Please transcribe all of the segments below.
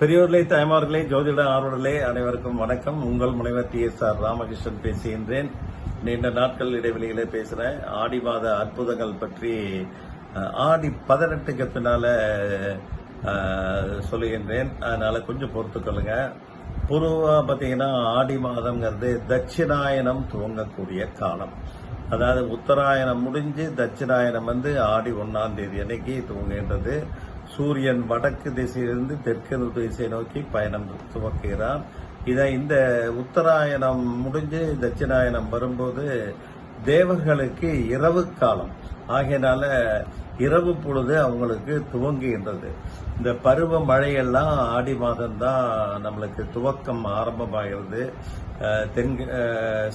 பெரியோர்களே தாய்மார்களே ஜோதிட ஆர்வலர்களே அனைவருக்கும் வணக்கம். உங்கள் முனைவர் டி எஸ் ஆர் ராமகிருஷ்ணன் பேசுகின்றேன். நீண்ட நாட்கள் இடைவெளியிலே பேசுறேன். ஆடி மாத அற்புதங்கள் பற்றி ஆடி பதினெட்டுக்கு பின்னால சொல்லுகின்றேன். அதனால கொஞ்சம் பொறுத்துக்கொள்ளுங்க பொதுவாக பார்த்தீங்கன்னா ஆடி மாதம்ங்கிறது தட்சிணாயனம் துவங்கக்கூடிய காலம். அதாவது உத்தராயணம் முடிஞ்சு தட்சிணாயனம் வந்து ஆடி ஒன்னாம் தேதி அன்னைக்கு துவங்குகின்றது. சூரியன் வடக்கு திசையிலிருந்து தெற்கு திசை நோக்கி பயணம் துவக்குகிறான் இதை இந்த உத்தராயணம் முடிஞ்சு தட்சிணாயனம் வரும்போது தேவர்களுக்கு இரவு காலம். ஆகையினால இரவு பொழுது அவங்களுக்கு துவங்குகின்றது. இந்த பருவ மழையெல்லாம் ஆடி மாதம் தான் நம்மளுக்கு துவக்கம் ஆரம்பமாகிறது. தென்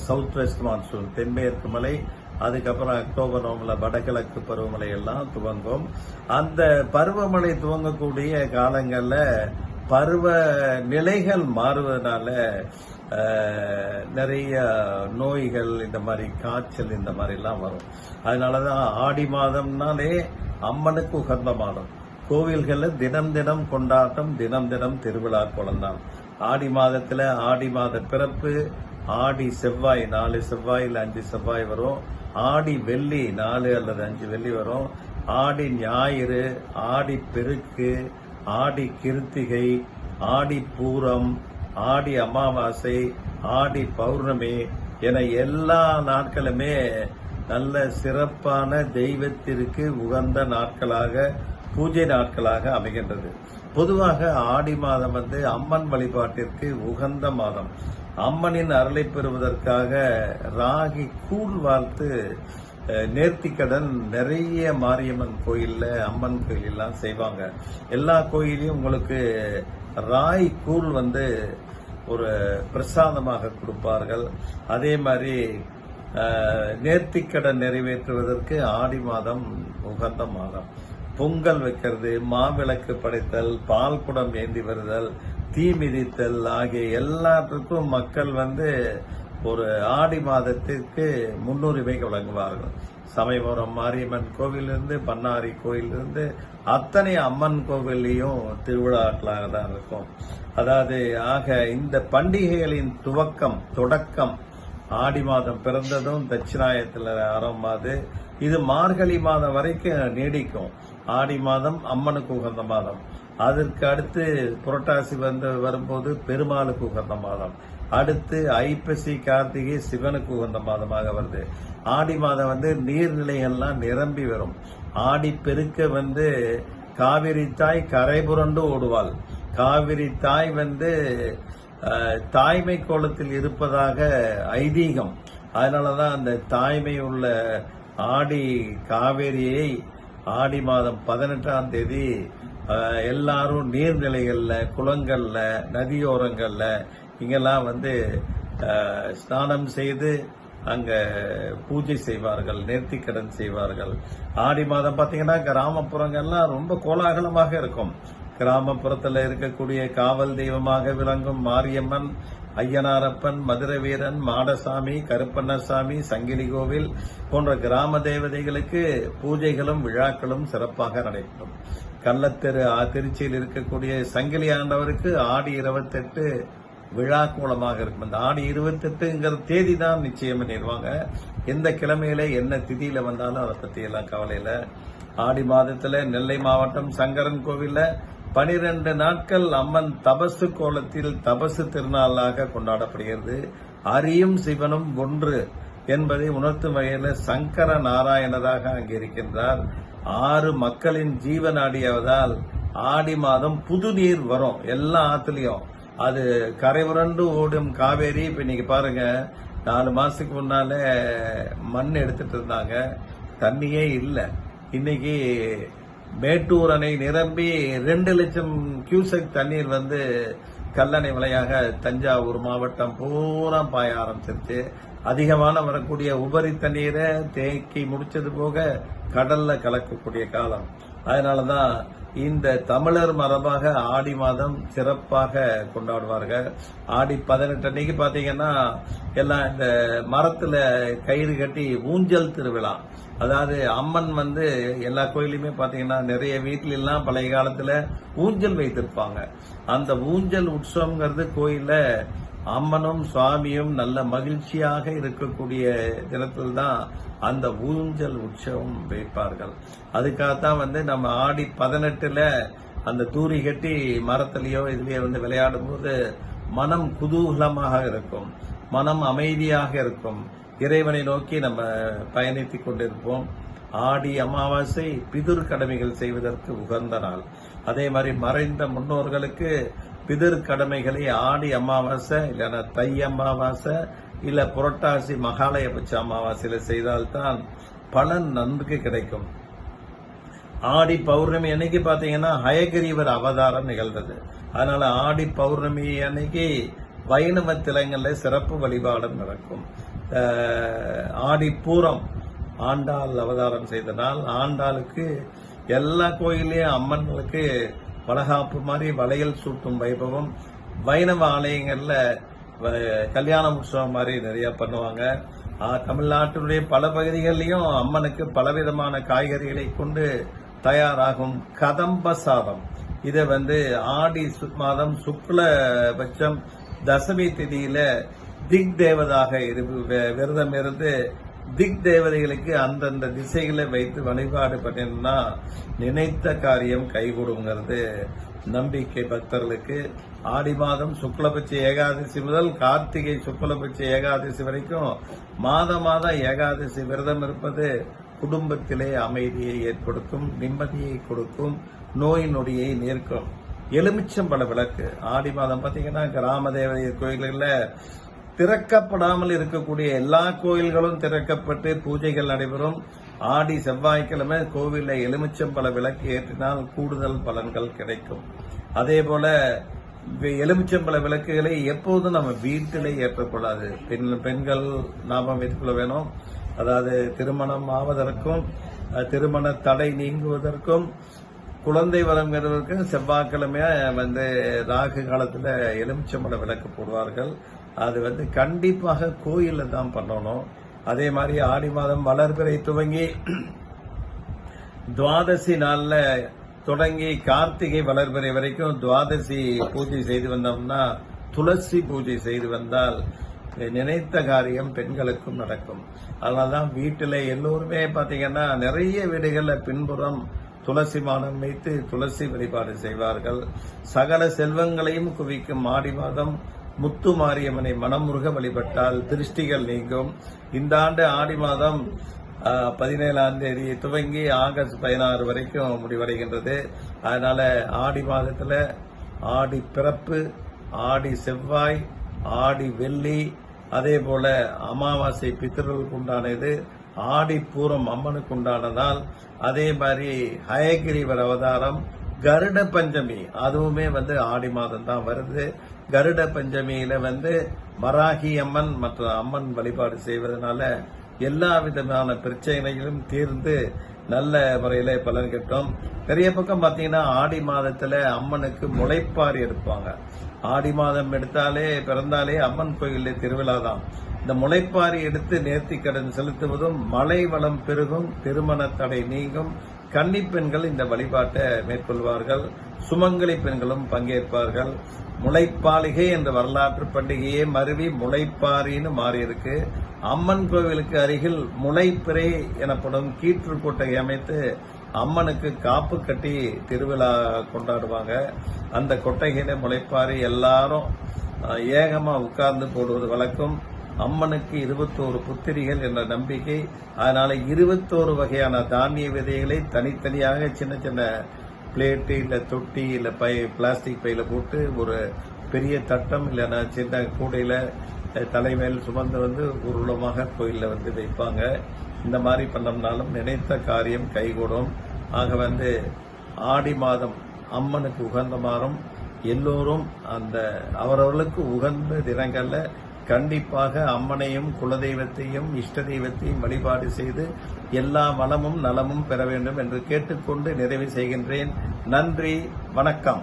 சவுத் வெஸ்ட் மான்சூன் தென்மேற்கு மலை அதுக்கப்புறம் அக்டோபர் நவம்பர்ல வடகிழக்கு பருவமழை எல்லாம் துவங்கும். அந்த பருவமழை துவங்கக்கூடிய காலங்கள்ல பருவ நிலைகள் மாறுவதனால நிறைய நோய்கள் இந்த மாதிரி காய்ச்சல் இந்த மாதிரி எல்லாம் வரும். அதனாலதான் ஆடி மாதம்னாலே அம்மனுக்கு உகந்த மாதம். கோவில்கள்ல தினம் தினம் கொண்டாட்டம் தினம் தினம் திருவிழா குளந்தான் ஆடி மாதத்துல ஆடி மாத பிறப்பு ஆடி செவ்வாய் நாலு செவ்வாயில் அஞ்சு செவ்வாய் வரும். ஆடி வெள்ளி நாலு அல்லது அஞ்சு வெள்ளி வரும். ஆடி ஞாயிறு ஆடி பெருக்கு ஆடி கிருத்திகை ஆடி பூரம் ஆடி அமாவாசை ஆடி பௌர்ணமி என எல்லா நாட்களுமே நல்ல சிறப்பான தெய்வத்திற்கு உகந்த நாட்களாக பூஜை நாட்களாக அமைகின்றது. பொதுவாக ஆடி மாதம் வந்து அம்மன் வழிபாட்டிற்கு உகந்த மாதம். அம்மனின் அருளை பெறுவதற்காக ராகி கூழ் வார்த்து நேர்த்திக்கடன் நிறைய மாரியம்மன் கோயில்ல அம்மன் கோயில் எல்லாம் செய்வாங்க. எல்லா கோயிலையும் உங்களுக்கு ராய் கூழ் வந்து ஒரு பிரசாதமாக கொடுப்பார்கள். அதே மாதிரி நேர்த்திக்கடன் நிறைவேற்றுவதற்கு ஆடி மாதம் உகந்த மாதம். பொங்கல் வைக்கிறது மாவிளக்கு படைத்தல் பால் குடம் ஏந்தி வருதல் தீ மிதித்தல் ஆகிய எல்லாத்துக்கும் மக்கள் வந்து ஒரு ஆடி மாதத்திற்கு முன்னுரிமை வழங்குவார்கள். சமயபுரம் மாரியம்மன் கோவிலிருந்து பண்ணாரி கோயிலிருந்து அத்தனை அம்மன் கோவில்லையும் திருவிழாக்களாக தான் இருக்கும். அதாவது ஆக இந்த பண்டிகைகளின் துவக்கம் தொடக்கம் ஆடி மாதம் பிறந்ததும் தட்சிணாயத்தில் ஆரம்பமாது இது மார்கழி மாதம் வரைக்கும் நீடிக்கும். ஆடி மாதம் அம்மனுக்கு உகந்த மாதம். அதற்கு அடுத்து புரட்டாசி வந்து வரும்போது பெருமாளுக்கு உகந்த மாதம். அடுத்து ஐப்பசி கார்த்திகை சிவனுக்கு உகந்த மாதமாக வருது. ஆடி மாதம் வந்து நீர்நிலைகள்லாம் நிரம்பி வரும். ஆடி பெருக்க வந்து காவிரி தாய் கரை புரண்டு ஓடுவாள். காவிரி தாய் வந்து தாய்மை கோலத்தில் இருப்பதாக ஐதீகம். அதனாலதான் அந்த தாய்மை உள்ள ஆடி காவேரியை ஆடி மாதம் பதினெட்டாம் தேதி எல்லாரும் நீர்நிலைகளில் குளங்களில் நதியோரங்களில் இங்கெல்லாம் வந்து ஸ்நானம் செய்து அங்கே பூஜை செய்வார்கள் நேர்த்திக்கடன் செய்வார்கள். ஆடி மாதம் பார்த்தீங்கன்னா கிராமப்புறங்கள்லாம் ரொம்ப கோலாகலமாக இருக்கும். கிராமப்புறத்தில் இருக்கக்கூடிய காவல் தெய்வமாக விளங்கும் மாரியம்மன் ஐயனாரப்பன் மதுரவீரன் மாடசாமி கருப்பண்ணசாமி சங்கிலி கோவில் போன்ற கிராம தேவதைகளுக்கு பூஜைகளும் விழாக்களும் சிறப்பாக நடைபெறும். கள்ளத்தெரு திருச்சியில் இருக்கக்கூடிய சங்கிலி ஆண்டவருக்கு ஆடி இருபத்தெட்டு விழா கோலமாக இருக்கும். இந்த ஆடி இருபத்தெட்டுங்கிற தேதி தான் நிச்சயம் பண்ணிடுவாங்க. எந்த கிழமையில என்ன திதியில வந்தாலும் அதை பத்தி எல்லாம் கவலை ஆடி மாதத்துல நெல்லை மாவட்டம் சங்கரன் கோவில்ல பனிரெண்டு நாட்கள் அம்மன் தபசு கோலத்தில் தபசு திருநாளாக கொண்டாடப்படுகிறது. அரியும் சிவனும் ஒன்று என்பதை உணர்த்தும் வகையில் சங்கர நாராயணராக அங்கே இருக்கின்றார். ஆறு மக்களின் ஜீவன் ஆடியாவதால் ஆடி மாதம் புது நீர் வரும் எல்லா ஆத்துலயும். அது கரை உரண்டு ஓடும் காவேரி இப்ப இன்னைக்கு பாருங்க நாலு மாசத்துக்கு முன்னால மண் எடுத்துட்டு இருந்தாங்க. தண்ணியே இல்லை. இன்னைக்கு மேட்டூர் அணை நிரம்பி ரெண்டு லட்சம் கியூசெக் தண்ணீர் வந்து கல்லணை வழியாக தஞ்சாவூர் மாவட்டம் பூரா பாய ஆரம்பிச்சிருச்சு. அதிகமான வரக்கூடிய உபரி தண்ணீரை தேக்கி முடிச்சது போக கடல்ல கலக்கக்கூடிய காலம். அதனாலதான் இந்த தமிழர் மரபாக ஆடி மாதம் சிறப்பாக கொண்டாடுவார்கள். ஆடி பதினெட்டு அன்னைக்கு பார்த்தீங்கன்னா எல்லாம் இந்த மரத்தில் கயிறு கட்டி ஊஞ்சல் திருவிழா. அதாவது அம்மன் வந்து எல்லா கோயிலுமே பார்த்தீங்கன்னா நிறைய வீட்டிலெல்லாம் பழைய காலத்தில் ஊஞ்சல் வைத்திருப்பாங்க. அந்த ஊஞ்சல் உற்சவங்கிறது கோயிலில் அம்மனும் சுவாமியும் நல்ல மகிழ்ச்சியாக இருக்கக்கூடிய தினத்தில் தான் அந்த ஊஞ்சல் உற்சவம் வைப்பார்கள். அதுக்காகத்தான் வந்து நம்ம ஆடி பதினெட்டுல அந்த தூரி கட்டி மரத்திலேயோ இதுலேயோ வந்து விளையாடும் போது மனம் குதூகலமாக இருக்கும். மனம் அமைதியாக இருக்கும். இறைவனை நோக்கி நம்ம பயணித்துக் கொண்டிருப்போம். ஆடி அமாவாசை பிதுர் கடமைகள் செய்வதற்கு உகந்த நாள். அதே மாதிரி மறைந்த முன்னோர்களுக்கு பிதிர் கடமைகளை ஆடி அமாவாசை இல்லைன்னா தை அமாவாசை இல்ல புரட்டாசி மகாலயபட்ச அமாவாசையில செய்தால்தான் பலன் நன்கு கிடைக்கும். ஆடி பௌர்ணமி அன்னைக்கு பாத்தீங்கன்னா ஹயகிரீவர் அவதாரம் நிகழ்ந்தது. அதனால ஆடி பௌர்ணமி அன்னைக்கு வைணவ திலங்கள்ல சிறப்பு வழிபாடும் நடக்கும். ஆடி பூரம் ஆண்டாள் அவதாரம் செய்தனால் ஆண்டாளுக்கு எல்லா கோயிலையும் அம்மன்களுக்கு வளகாப்பு மாதிரி வளையல் சூட்டும் வைபவம். வைணவ ஆலயங்களில் வ- கல்யாண உற்சவம் மாதிரி நிறைய பண்ணுவாங்க. தமிழ்நாட்டினுடைய பல பகுதிகளிலையும் அம்மனுக்கு பலவிதமான காய்கறிகளை கொண்டு தயாராகும் கதம்ப சாதம். இதை வந்து ஆடி மாதம் சுக்லபட்சம் தசமி திதியில திக் தேவதாக இரு- வி- விரதம் இருந்து திக் தேவதைகளுக்கு அந்தந்த திசைகளை வைத்து வழிபாடு பண்ணினா நினைத்த காரியம் கைகூடுங்கிறது. நம்பிக்கை பக்தர்களுக்கு ஆடி மாதம் சுக்லபட்ச ஏகாதசி முதல் கார்த்திகை சுக்லபட்ச ஏகாதசி வரைக்கும் மாத மாதம் ஏகாதசி விரதம் இருப்பது குடும்பத்திலே அமைதியை ஏற்படுத்தும் நிம்மதியை கொடுக்கும் நோய் நொடியை நீர்க்கும். எலுமிச்சம்பழ விளக்கு. ஆடி மாதம் பார்த்தீங்கன்னா கிராம தேவதை கோயில்களில் திறக்கப்படாமல் இருக்கக்கூடிய எல்லா கோயில்களும் திறக்கப்பட்டு பூஜைகள் நடைபெறும். ஆடி செவ்வாய்க்கிழமை கோவிலில் எலுமிச்சம் பல விளக்கு ஏற்றினால் கூடுதல் பலன்கள் கிடைக்கும். அதே போல வி- எலுமிச்சம்பழ விளக்குகளை எப்போதும் நம்ம வீட்டிலே ஏற்றக்கூடாது. பெண் பெண்கள் ஞாபகம் வைத்துக்கொள்ள வேணும். அதாவது திருமணம் ஆவதற்கும் திருமண தடை நீங்குவதற்கும் குழந்தை வரம் செவ்வாய்க்கிழமையா வந்து ராகு காலத்தில் எலுமிச்சம்பழ விளக்கு போடுவார்கள். அது வந்து கண்டிப்பாக கோயிலில் தான் பண்ணணும். அதே மாதிரி ஆடி மாதம் வளர்பிறை துவங்கி துவாதசி நாளில் தொடங்கி கார்த்திகை வளர்பிறை வரைக்கும் துவாதசி பூஜை செய்து வந்தோம்னா துளசி பூஜை செய்து வந்தால் நினைத்த காரியம் பெண்களுக்கும் நடக்கும். அதனால்தான் வீட்டில் எல்லோருமே பார்த்தீங்கன்னா நிறைய வீடுகளில் பின்புறம் துளசி மாடம் வைத்து துளசி வழிபாடு செய்வார்கள். சகல செல்வங்களையும் குவிக்கும் ஆடி மாதம் முத்து மாரியம்மனை மனமுருக வழிபட்டால் திருஷ்டிகள் நீங்கும். இந்த ஆண்டு ஆடி மாதம் பதினேழாம் தேதி துவங்கி ஆகஸ்ட் பதினாறு வரைக்கும் முடிவடைகின்றது. அதனால ஆடி மாதத்துல ஆடி பிறப்பு ஆடி செவ்வாய் ஆடி வெள்ளி அதே போல அமாவாசை பித்தர்களுக்கு உண்டானது ஆடி பூரம் அம்மனுக்கு உண்டானதால் அதே மாதிரி ஹயகிரிவர் அவதாரம் கருட பஞ்சமி. அதுவுமே வந்து ஆடி மாதம் தான் வருது. கருட பஞ்சமியில வந்து வராகி அம்மன் மற்ற அம்மன் வழிபாடு செய்வதனால எல்லா விதமான பிரச்சனைகளும் தீர்ந்து நல்ல முறையில பலன் கிட்டும். பெரிய பக்கம் பாத்தீங்கன்னா ஆடி மாதத்துல அம்மனுக்கு முளைப்பாரி எடுப்பாங்க. ஆடி மாதம் எடுத்தாலே பிறந்தாலே அம்மன் கோயிலில் திருவிழா தான். இந்த முளைப்பாரி எடுத்து நேர்த்தி கடன் செலுத்துவதும் மழை வளம் பெருகும் திருமண தடை நீங்கும் கன்னி பெண்கள் இந்த வழிபாட்டை மேற்கொள்வார்கள். சுமங்கலி பெண்களும் பங்கேற்பார்கள். முளைப்பாளிகை என்ற வரலாற்று பண்டிகையே மருவி முளைப்பாரின்னு மாறியிருக்கு. அம்மன் கோவிலுக்கு அருகில் முளைப்பிறை எனப்படும் கீற்று கொட்டகை அமைத்து அம்மனுக்கு காப்பு கட்டி திருவிழா கொண்டாடுவாங்க. அந்த கொட்டைகளை முளைப்பாரி எல்லாரும் ஏகமாக ஏகமா உட்கார்ந்து போடுவது வழக்கம். அம்மனுக்கு இருபத்தோரு புத்திரிகள் என்ற நம்பிக்கை. அதனால இருபத்தோரு வகையான தானிய விதைகளை தனித்தனியாக சின்ன சின்ன பிளேட்டு இல்லை தொட்டி இல்லை பை பிளாஸ்டிக் பையில போட்டு ஒரு பெரிய தட்டம் இல்லைன்னா சின்ன கூடையில தலைமையில் சுமந்து வந்து ஊர்வலமாக கோயிலில் வந்து வைப்பாங்க. இந்த மாதிரி பண்ணோம்னாலும் நினைத்த காரியம் கைகூடும். ஆக வந்து ஆடி மாதம் அம்மனுக்கு உகந்த மாதம். எல்லோரும் அந்த அவரவர்களுக்கு உகந்த தினங்களில் கண்டிப்பாக அம்மனையும் குலதெய்வத்தையும் இஷ்ட தெய்வத்தையும் வழிபாடு செய்து எல்லா வளமும் நலமும் பெற வேண்டும் என்று கேட்டுக்கொண்டு நிறைவு செய்கின்றேன். நன்றி வணக்கம்.